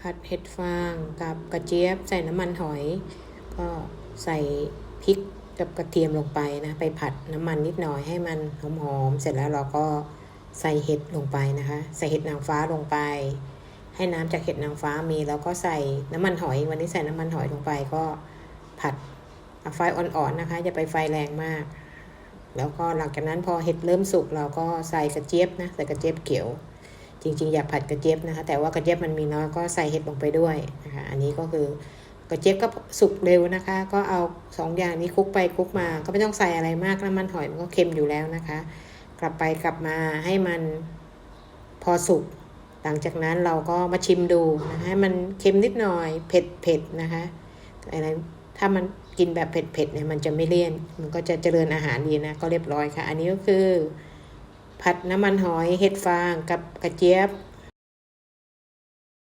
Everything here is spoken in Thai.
ผัดเห็ดฟางกับกระเจี๊ยบ ใส่น้ำมันหอย ก็ใส่พริกกับกระเทียมลงไปนะ ไปผัดน้ำมันนิดหน่อยให้มันหอมๆเสร็จแล้วเราก็ใส่เห็ดลงไปนะคะ ใส่เห็ดนางฟ้าลงไป ให้น้ำจากเห็ดนางฟ้ามี แล้วก็ใส่น้ำมันหอย วันนี้ใส่น้ำมันหอยลงไปก็ผัดไฟอ่อนๆนะคะอย่าไปไฟแรงมาก แล้วก็หลังจากนั้นพอเห็ดเริ่มสุกเราก็ใส่กระเจี๊ยบนะใส่กระเจี๊ยบเขียว จริงๆ อยากผัดกระเจี๊ยบนะคะ แต่ว่ากระเจี๊ยบมันมีน้อยก็ใส่เห็ดลงไปด้วยนะคะอันนี้ก็คือกระเจี๊ยบก็สุกเร็วนะคะ ก็เอาสองอย่างนี้คลุกไปคลุกมา ก็ไม่ต้องใส่อะไรมากน้ำมันหอยมันก็เค็มอยู่แล้วนะคะ กลับไปกลับมาให้มันพอสุกหลังจากนั้นเราก็มาชิมดูนะคะให้มันเค็มนิดหน่อยเผ็ดเผ็ดนะคะอะไรถ้ามันกินแบบเผ็ดเผ็ดเนี่ยมันจะไม่เลี่ยน มันก็จะเจริญอาหารดีนะ ก็เรียบร้อยค่ะ อันนี้ก็คือ ผัดน้ำมันหอยเห็ดฟางกับกระเจี๊ยบ